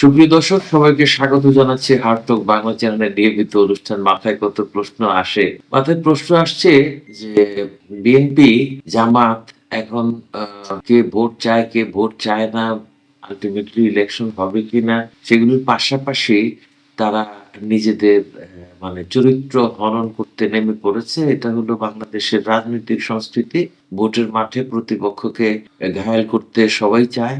সুপ্রিয় দর্শক, সবাইকে স্বাগত জানাচ্ছি হার্টক বাংলা চ্যানেলের নিয়মিত অনুষ্ঠান। মাথায় কত প্রশ্ন আসে? মাথায় প্রশ্ন আসছে যে, বিএনপি জামাত এখন কে ভোট চায়, কে ভোট চায় না আলটিমেটলি ইলেকশন হবে কিনা, সেগুলির পাশাপাশি তারা নিজেদের মানে চরিত্র হনন করতে নেমে পড়েছে। এটা হলো বাংলাদেশের রাজনৈতিক সংস্কৃতি। ভোটের মাঠে প্রতিপক্ষকে ঘায়াল করতে সবাই চায়।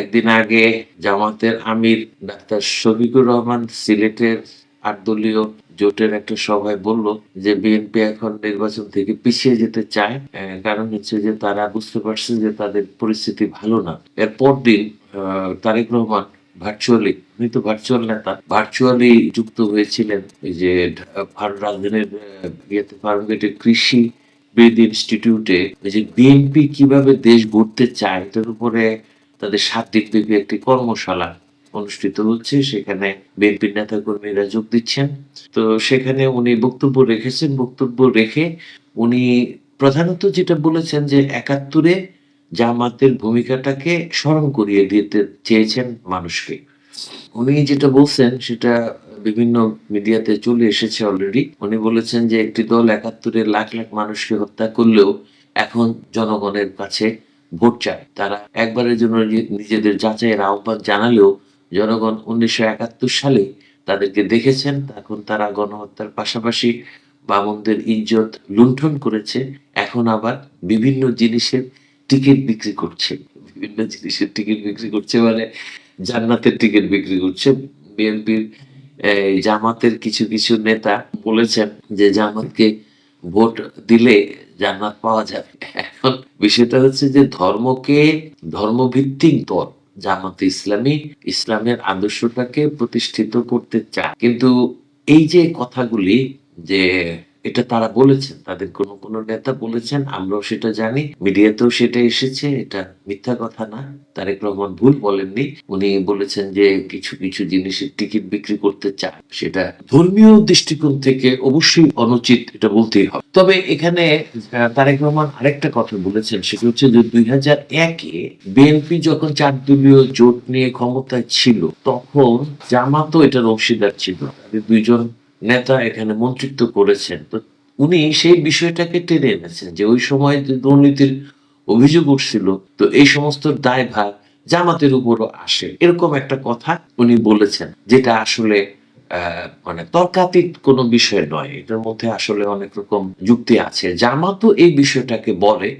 একদিন আগে জামাতের আমির ডাক্তার শফিকুর রহমান সিলেটের আট দলীয় জোটের একটা সভায় বলল যে বিএনপি এখন নির্বাচন থেকে পিছিয়ে যেতে চায়। কারণ হচ্ছে যে তারা বুঝতে পারছে যে তাদের পরিস্থিতি ভালো না। এর পরদিন আহ, তারেক রহমান ভার্চুয়ালি উনি তো ভার্চুয়াল নেতা ভার্চুয়ালি যুক্ত হয়েছিলেন এই যে রাজধানীর ইয়েতে ফার্মগেটের কৃষি বিদ ইনস্টিটিউটে। যে বিএনপি কীভাবে দেশ গড়তে চায়, এটার উপরে তাদের সাত ব্যাপী একটি কর্মশালা অনুষ্ঠিত হচ্ছে। সেখানে বিএনপির নেতা কর্মীরা যোগ দিচ্ছেন। তো সেখানে উনি বক্তব্য রেখেছেন। বক্তব্য রেখে উনি প্রধানত যেটা বলেছেন যে একাত্তরে জামাতের ভূমিকাটাকে স্মরণ করিয়ে দিতে চেয়েছেন মানুষকে। উনি যেটা বলছেন, সেটা বিভিন্ন মিডিয়াতে চলে এসেছে অলরেডি উনি বলেছেন যে, একটি দল একাত্তরে লাখ লাখ মানুষকে হত্যা করলেও এখন জনগণের কাছে ভোট চায়। তারা একবারের জন্য নিজেদের যাচাইয়ের আহ্বান জানালেও জনগণ উনিশশো একাত্তর সালে তাদেরকে দেখেছেন। এখন তারা গণহত্যার পাশাপাশি বামনদের ইজ্জত লুণ্ঠন করেছে। এখন আবার বিভিন্ন জিনিসের টিকিট বিক্রি করছে, বিভিন্ন জিনিসের টিকিট বিক্রি করছে মানে জান্নাতের টিকিট বিক্রি করছে। বিএনপির জামাতের কিছু কিছু নেতা বলেছেন যে জামাতকে ভোট দিলে জান্নাত পাওয়া যাবে। এখন বিষয়টা হচ্ছে যে ধর্মকে, ধর্মভিত্তিক দল জামাতে ইসলামী, ইসলামের আদর্শটাকে প্রতিষ্ঠিত করতে চায়। কিন্তু এই যে কথাগুলি যে এটা তারা বলেছেন, তাদের কোনো কোনো নেতা বলেছেন, আমরাও সেটা জানি, মিডিয়াতেও সেটা এসেছে, এটা মিথ্যা কথা না, তারেক রহমান ভুল বলেননি, উনি বলেছেন যে কিছু কিছু জিনিসের টিকিট বিক্রি করতে চায় সেটা ধর্মীয় দৃষ্টিকোণ থেকে অবশ্যই অনুচিত, এটা বলতেই হবে। তবে এখানে তারেক রহমান আরেকটা কথা বলেছেন, সেটা হচ্ছে যে দুই হাজার একে বিএনপি যখন চার দলীয় জোট নিয়ে ক্ষমতায় ছিল, তখন জামাতও এটার অংশীদার ছিল দুইজন নেতা এখানে মন্ত্রিত্ব করেছেন। তো উনি সেই বিষয়টাকে টেনে এনেছেন যে ওই সময় যে দুর্নীতির অভিযোগ উঠছিল, তো এই সমস্ত দায়ভার জামাতের উপরও আসে। এরকম একটা কথা উনি বলেছেন, যেটা আসলে মানে তর্কাতীত কোনো বিষয় নয়। এটার মধ্যে আসলে অনেক রকম যুক্তি আছে। জামাতও এই বিষয়টাকে বলে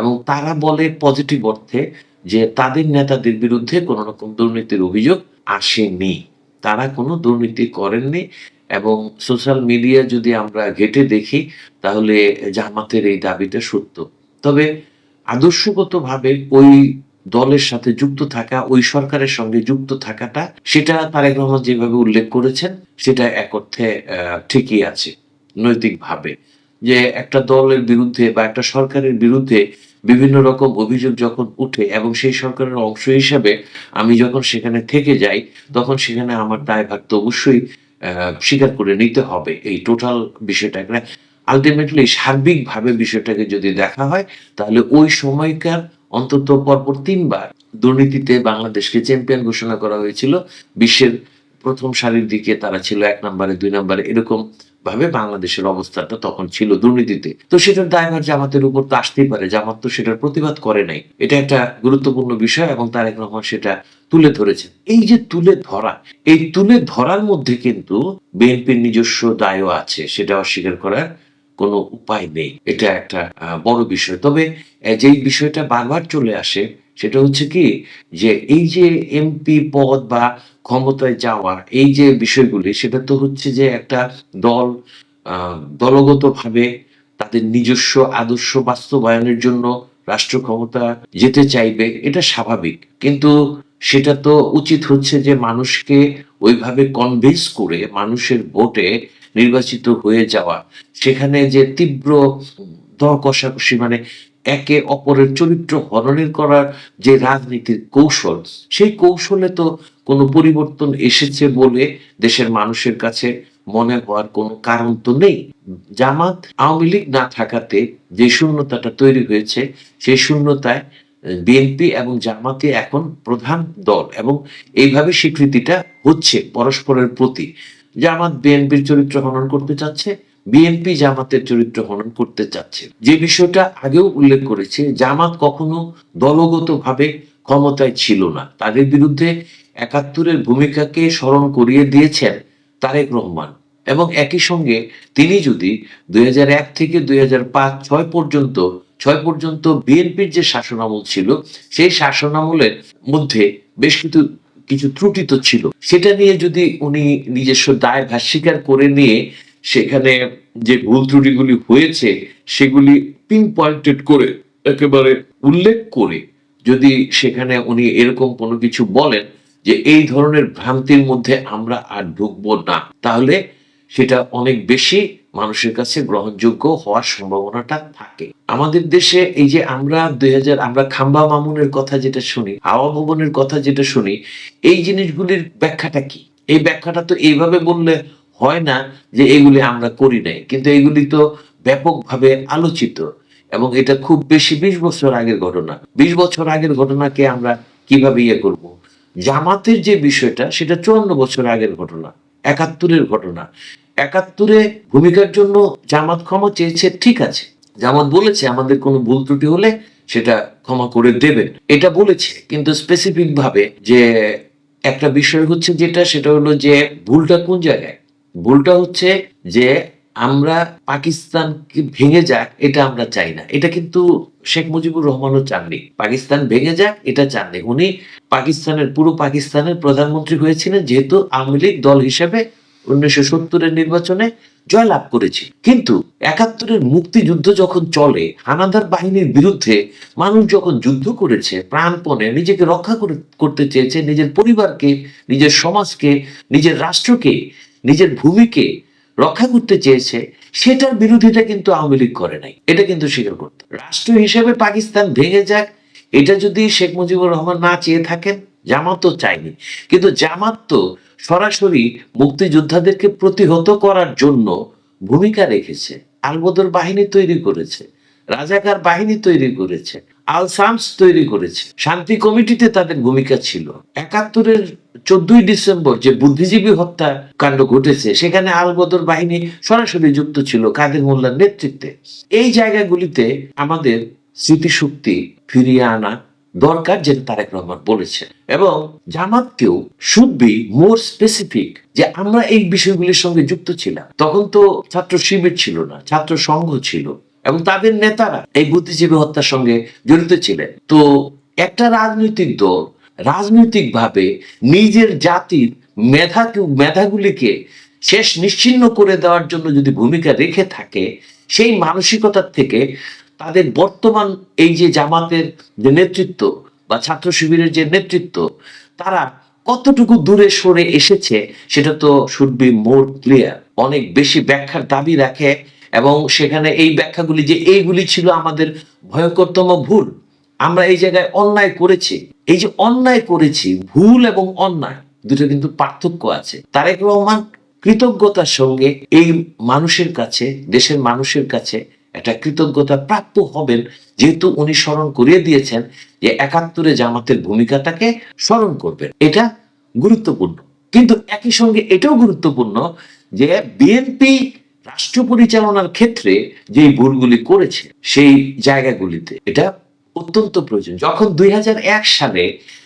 এবং তারা বলে পজিটিভ অর্থে যে তাদের নেতাদের বিরুদ্ধে কোনো রকম দুর্নীতির অভিযোগ আসেনি। তারা কোনো দুর্নীতি করেননি। এবং সোশ্যাল মিডিয়া যদি আমরা ঘেটে দেখি, তাহলে জামাতের এই দাবিটা সত্য। তবে আদর্শগতভাবে ওই দলের সাথে যুক্ত থাকা, ওই সরকারের সঙ্গে যুক্ত থাকাটা, সেটা তারেক রহমান যেভাবে উল্লেখ করেছেন, সেটা এক অর্থে ঠিকই আছে, নৈতিকভাবে। যে একটা দলের বিরুদ্ধে বা একটা সরকারের বিরুদ্ধে বিভিন্ন রকম অভিযোগ যখন উঠে এবং সেই সরকারের অংশ হিসাবে আমি যখন সেখানে থেকে যাই, তখন সেখানে আমার দায়ভার তো অবশ্যই স্বীকার করে নিতে হবে এই টোটাল বিষয়টাকে। আলটিমেটলি সার্বিকভাবে বিষয়টাকে যদি দেখা হয়, তাহলে ওই সময়কার অন্তত পরপর তিনবার দুর্নীতিতে বাংলাদেশকে চ্যাম্পিয়ন ঘোষণা করা হয়েছিল। বিশ্বের প্রথম সারির দিকে তারা ছিল এক নম্বরে, দুই নম্বরে, এরকম ভাবে বাংলাদেশের অবস্থাটা তখন ছিল দুর্নীতিতে। তো সেটার দায়ভার জামাতের উপর তো আসতেই পারে, জামাত তো সেটার প্রতিবাদ করে নাই। এটা একটা গুরুত্বপূর্ণ বিষয় এবং তারেক রহমান সেটা তুলে ধরেছেন। এই যে তুলে ধরা, এই তুলে ধরার মধ্যে কিন্তু বিএনপির নিজস্ব দায়ও আছে, সেটা অস্বীকার করার কোনো উপায় নেই। এটা একটা বড় বিষয়। তবে যেই বিষয়টা বারবার চলে আসে সেটা হচ্ছে কি যে এই যে এমপি পদ বা ক্ষমতায় যাওয়া এই যে বিষয়গুলি, সেটা তো হচ্ছে যে একটা দল দলগতভাবে তাদের নিজস্ব আদর্শ বাস্তবায়নের জন্য রাষ্ট্র ক্ষমতা যেতে চাইবে, এটা স্বাভাবিক। কিন্তু সেটা তো উচিত হচ্ছে যে মানুষকে ওইভাবে কনভিন্স করে মানুষের ভোটে নির্বাচিত হয়ে যাওয়া। সেখানে যে তীব্র দর কষাকষি মানে একে অপরের চরিত্র হননের করার যে রাজনীতির কৌশল, সেই কৌশলে তো কোনো পরিবর্তন এসেছে বলে দেশের মানুষের কাছে মনে হওয়ার কোনো কারণ তো নেই। জামাত আওয়ামী লীগ না থাকাতে যে শূন্যতাটা তৈরি হয়েছে, সেই শূন্যতায় বিএনপি এবং জামাতে এখন প্রধান দল এবং এইভাবে স্বীকৃতিটা হচ্ছে পরস্পরের প্রতি। জামাত বিএনপির চরিত্র হনন করতে চাচ্ছে বিএনপি জামাতের চরিত্র হনন করতে চাচ্ছে। যে বিষয়টা আগেও উল্লেখ করেছে, জামাত কখনো দলগতভাবে ক্ষমতায় ছিল না। তাদের বিরুদ্ধে একাত্তরের ভূমিকাকে স্মরণ করিয়ে দিয়েছেন তারেক রহমান। এবং একই সঙ্গে তিনি যদি দুই হাজার এক থেকে দুই ছয় পর্যন্ত ছয় পর্যন্ত বিএনপির যে শাসনামল ছিল, সেই শাসনামলের মধ্যে বেশ কিছু কিছু ত্রুটি তো ছিল। সেটা নিয়ে যদি উনি নিজস্ব দায় ভাস্বীকার করে নিয়ে সেখানে যে ভুল ত্রুটিগুলি হয়েছে, সেগুলি পিন পয়েন্টেড করে, একেবারে উল্লেখ করে যদি সেখানে উনি এরকম কোনো কিছু বলেন যে এই ধরনের ভ্রান্তির মধ্যে আমরা আর ঢুকবো না, তাহলে সেটা অনেক বেশি মানুষের কাছে গ্রহণযোগ্য হওয়ার সম্ভাবনাটা থাকে। আমাদের দেশে এই যে আমরা দুই হাজার, আমরা খাম্বা মামুনের কথা যেটা শুনি, হাওয়া ভবনের কথা যেটা শুনি, এই জিনিসগুলির ব্যাখ্যাটা কি? এই ব্যাখ্যাটা তো এইভাবে বললে হয় না যে এগুলি আমরা করি নাই। কিন্তু এগুলি তো ব্যাপকভাবে আলোচিত এবং এটা খুব বেশি বিশ বছর আগের ঘটনা। বিশ বছর আগের ঘটনাকে আমরা কীভাবে ইয়ে করব? জামাতের যে বিষয়টা, সেটা চুয়ান্ন বছর আগের ঘটনা, একাত্তরের ঘটনা। একাত্তরে ভূমিকার জন্য জামাত ক্ষমা চেয়েছে, ঠিক আছে। জামাত বলেছে আমাদের কোনো ভুল ত্রুটি হলে সেটা ক্ষমা করে দেবেন। এটা বলেছে, কিন্তু স্পেসিফিক ভাবে যে একটা বিষয় হচ্ছে যেটা, সেটা হলো যে ভুলটা কোন জায়গায়? ভুলটা হচ্ছে যে আমরা পাকিস্তানকে ভেঙে যাক, এটা আমরা চাই না। এটা কিন্তু শেখ মুজিবুর রহমানও চাননি। পাকিস্তান ভেঙে যাক, এটা চাননি। উনি পাকিস্তানের, পুরো পাকিস্তানের প্রধানমন্ত্রী হয়েছিলেন যেহেতু আওয়ামী লীগ দল হিসেবে উনিশশো সত্তরের নির্বাচনে জয়লাভ করেছে। কিন্তু একাত্তরের মুক্তিযুদ্ধ যখন চলে, হানাদার বাহিনীর বিরুদ্ধে মানুষ যখন যুদ্ধ করেছে, প্রাণপণে নিজেকে রক্ষা করে, করতে চেয়েছে, নিজের পরিবারকে, নিজের সমাজকে, নিজের রাষ্ট্রকে নিজের ভূমিকে রক্ষা করতে চেয়েছে, সেটার বিরোধিতা কিন্তু আওয়ামী লীগ করে নাই। এটা কিন্তু স্বীকার করতে রাষ্ট্র হিসেবে পাকিস্তান ভেঙে যাক, এটা যদি শেখ মুজিবুর রহমান না চেয়ে থাকেন, জামাত তো চায়নি। কিন্তু জামাত তো সরাসরি মুক্তিযোদ্ধাদেরকে প্রতিহত করার জন্য ভূমিকা রেখেছে। আলবদর বাহিনী তৈরি করেছে, রাজাকার বাহিনী তৈরি করেছে, আল সামস তৈরি করেছে। শান্তি কমিটিতে তাদের ভূমিকা ছিল। একাত্তরের চোদ্দই ডিসেম্বর যে বুদ্ধিজীবী হত্যা কাণ্ড ঘটেছে, সেখানে আলবদর বাহিনী সরাসরি যুক্ত ছিল কাদের মোল্লার নেতৃত্বে। এই জায়গাগুলিতে আমাদের স্মৃতিশক্তি ফিরিয়ে আনা দরকার যেটা তারেক রহমান বলেছে এবং জামাতকেও শুড বি মোর স্পেসিফিক যে আমরা এই বিষয়গুলির সঙ্গে যুক্ত ছিলাম। তখন তো ছাত্র শিবির ছিল না, ছাত্র সংঘ ছিল এবং তাদের নেতারা এই বুদ্ধিজীবী হত্যার সঙ্গে জড়িত ছিলেন। তো একটা রাজনৈতিক দল রাজনৈতিকভাবে নিজের জাতির মেধা মেধাগুলিকে শেষ নিশ্চিন্ন করে দেওয়ার জন্য যদি ভূমিকা রেখে থাকে, সেই মানসিকতার থেকে তাদের বর্তমান এই যে জামাতের যে নেতৃত্ব বা ছাত্র শিবিরের যে নেতৃত্ব, তারা কতটুকু দূরে সরে এসেছে সেটা তো শুড বি মোর ক্লিয়ার অনেক বেশি ব্যাখ্যার দাবি রাখে এবং সেখানে এই ব্যাখ্যাগুলি যে এইগুলি ছিল আমাদের ভয়ঙ্করতম ভুল আমরা এই জায়গায় অন্যায় করেছি। এই যে অন্যায় করেছি, ভুল এবং অন্যায়, দুটো কিন্তু পার্থক্য আছে। তারেক রহমান কৃতজ্ঞতার সঙ্গে এই মানুষের কাছে, দেশের মানুষের কাছে একটা কৃতজ্ঞতা প্রাপ্য হবেন, যেহেতু উনি স্মরণ করিয়ে দিয়েছেন যে একাত্তরে জামাতের ভূমিকাটাকে স্মরণ করবেন। এটা গুরুত্বপূর্ণ। কিন্তু একই সঙ্গে এটাও গুরুত্বপূর্ণ যে বিএনপি রাষ্ট্র পরিচালনার ক্ষেত্রে যে ভুলগুলি করেছে, সেই জায়গাগুলিতে এটা অত্যন্ত প্রয়োজন যখন দুই হাজার এক সালে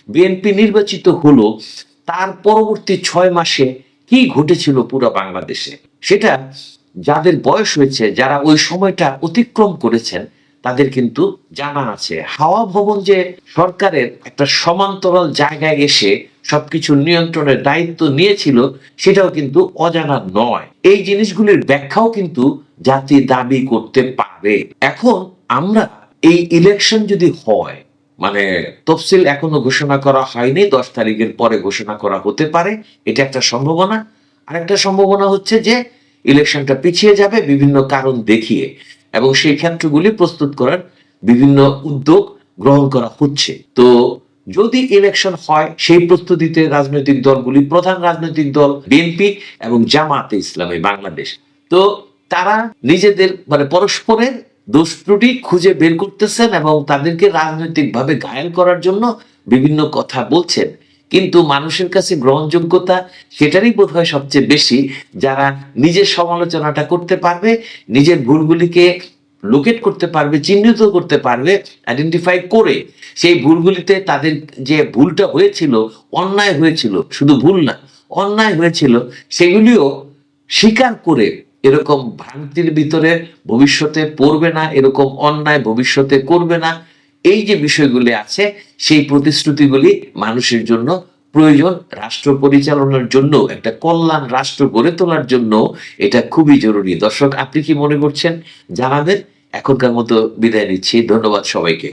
বিএনপি নির্বাচিত হলো, তার পরবর্তী ছয় মাসে কি ঘটেছিল পুরো বাংলাদেশে? সেটা যাদের বয়স হয়েছে, যারা ওই সময়টা অতিক্রম করেছেন, তাদের কিন্তু জানা আছে। হাওয়া ভবন যে সরকারের একটা সমান্তরাল জায়গায় এসে সবকিছু নিয়ন্ত্রণের দায়িত্ব নিয়েছিল, সেটাও কিন্তু অজানা নয়। এই জিনিসগুলির ব্যাখ্যাও কিন্তু জাতি দাবি করতে পারে। এখন আমরা এই ইলেকশন যদি হয় মানে তফসিল এখনও ঘোষণা করা হয়নি, দশ তারিখের পরে ঘোষণা করা হতে পারে, এটা একটা সম্ভাবনা। আরেকটা সম্ভাবনা হচ্ছে যে ইলেকশনটা পিছিয়ে যাবে বিভিন্ন কারণ দেখিয়ে, এবং সেই ক্ষেত্রগুলি প্রস্তুত করার বিভিন্ন উদ্যোগ গ্রহণ করা হচ্ছে। তো যদি ইলেকশন হয়, সেই প্রস্তুতিতে রাজনৈতিক দলগুলি, প্রধান রাজনৈতিক দল বিএনপি এবং জামাতে ইসলামী বাংলাদেশ, তো তারা নিজেদের মানে পরস্পরের দোষ খুঁজে বের করতেছেন এবং তাদেরকে রাজনৈতিকভাবে ঘায়েল করার জন্য বিভিন্ন কথা বলছেন। কিন্তু মানুষের কাছে গ্রহণযোগ্যতা সেটারই বোধ হয় সবচেয়ে বেশি যারা নিজের সমালোচনাটা করতে পারবে, নিজের ভুলগুলিকে লোকেট করতে পারবে, চিহ্নিত করতে পারবে আইডেন্টিফাই করে সেই ভুলগুলিতে তাদের যে ভুলটা হয়েছিল, অন্যায় হয়েছিল, শুধু ভুল না, অন্যায় হয়েছিল, সেগুলিও স্বীকার করে এরকম ভ্রান্তির ভিতরে ভবিষ্যতে পড়বে না, এরকম অন্যায় ভবিষ্যতে করবে না। এই যে বিষয়গুলি আছে, সেই প্রতিশ্রুতিগুলি মানুষের জন্য প্রয়োজন। রাষ্ট্র পরিচালনার জন্য, একটা কল্যাণ রাষ্ট্র গড়ে তোলার জন্য এটা খুবই জরুরি। দর্শক, আপনি কি মনে করছেন? জানাবেন। এখনকার মতো বিদায় নিচ্ছি। ধন্যবাদ সবাইকে।